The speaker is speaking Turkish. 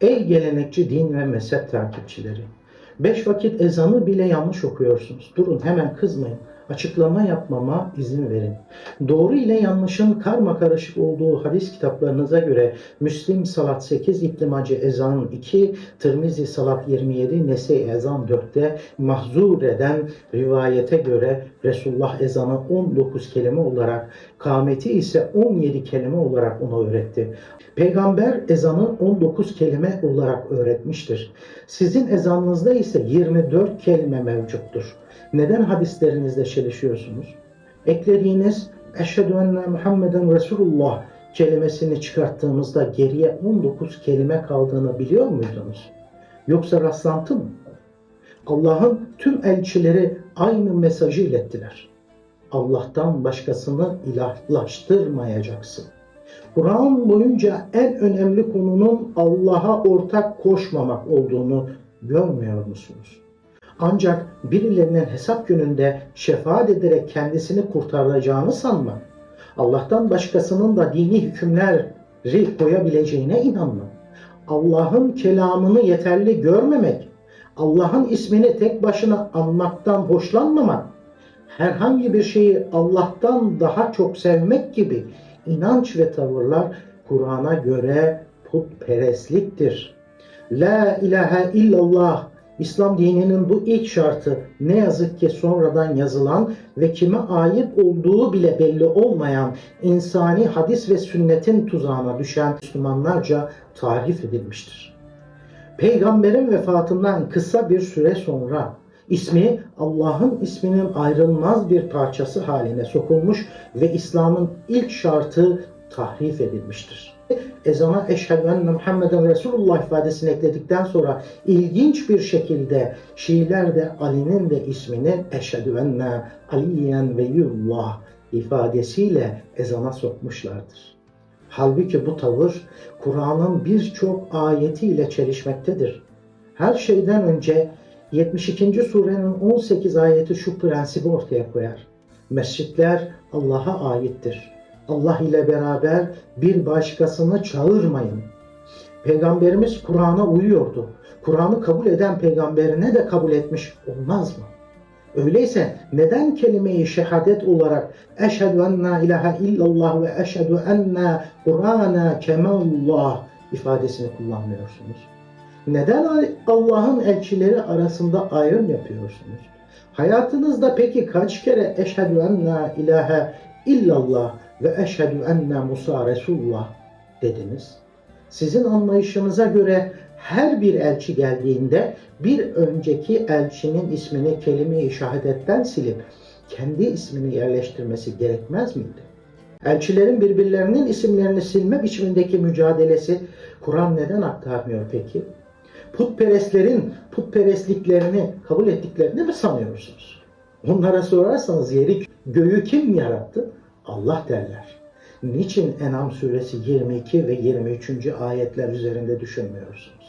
Ey gelenekçi din ve mezhep takipçileri! Beş vakit ezanı bile yanlış okuyorsunuz. Durun hemen kızmayın. Açıklama yapmama izin verin. Doğru ile yanlışın karma karışık olduğu hadis kitaplarınıza göre Müslim salat 8, İptimacı ezan 2, Tirmizi salat 27, Nese ezan 4'te mahzur eden rivayete göre Resulullah ezanı 19 kelime olarak, kâmeti ise 17 kelime olarak ona öğretti. Peygamber ezanı 19 kelime olarak öğretmiştir. Sizin ezanınızda ise 24 kelime mevcuttur. Neden hadislerinizle çelişiyorsunuz? Eklediğiniz Eşhedü enne Muhammeden Resulullah kelimesini çıkarttığımızda geriye 19 kelime kaldığını biliyor muydunuz? Yoksa rastlantı mı? Allah'ın tüm elçileri aynı mesajı ilettiler. Allah'tan başkasını ilahlaştırmayacaksın. Kur'an boyunca en önemli konunun Allah'a ortak koşmamak olduğunu görmüyor musunuz? Ancak birilerinin hesap gününde şefaat ederek kendisini kurtaracağını sanmak, Allah'tan başkasının da dini hükümleri koyabileceğine inanmak, Allah'ın kelamını yeterli görmemek, Allah'ın ismini tek başına anmaktan hoşlanmamak, herhangi bir şeyi Allah'tan daha çok sevmek gibi inanç ve tavırlar Kur'an'a göre putperestliktir. La ilahe illallah İslam dininin bu ilk şartı ne yazık ki sonradan yazılan ve kime ait olduğu bile belli olmayan insani hadis ve sünnetin tuzağına düşen Müslümanlarca tarif edilmiştir. Peygamberin vefatından kısa bir süre sonra ismi Allah'ın isminin ayrılmaz bir parçası haline sokulmuş ve İslam'ın ilk şartı tahrif edilmiştir. Ezana eşhedü enne Muhammeden Resulullah ifadesini ekledikten sonra ilginç bir şekilde Şiiler de Ali'nin de ismini eşhedü enne Aliyen ve yullah ifadesiyle ezana sokmuşlardır. Halbuki bu tavır Kur'an'ın birçok ayetiyle çelişmektedir. Her şeyden önce 72. surenin 18 ayeti şu prensibi ortaya koyar. Mescitler Allah'a aittir. Allah ile beraber bir başkasını çağırmayın. Peygamberimiz Kur'an'a uyuyordu. Kur'an'ı kabul eden peygamberine de kabul etmiş olmaz mı? Öyleyse neden kelimeyi şehadet olarak eşhedü en la ilahe illallah ve eşhedü enne Kur'ana kemallah ifadesini kullanmıyorsunuz? Neden Allah'ın elçileri arasında ayrım yapıyorsunuz? Hayatınızda peki kaç kere eşhedü en la ilahe illallah ve eşhedü enne Musa Resulullah dediniz? Sizin anlayışınıza göre her bir elçi geldiğinde bir önceki elçinin ismini kelime-i şehadetten silip kendi ismini yerleştirmesi gerekmez miydi? Elçilerin birbirlerinin isimlerini silme biçimindeki mücadelesi Kur'an neden aktarmıyor peki? Putperestlerin putperestliklerini kabul ettiklerini mi sanıyorsunuz? Onlara sorarsanız yeri göğü kim yarattı? Allah derler. Niçin Enam suresi 22 ve 23. ayetler üzerinde düşünmüyorsunuz?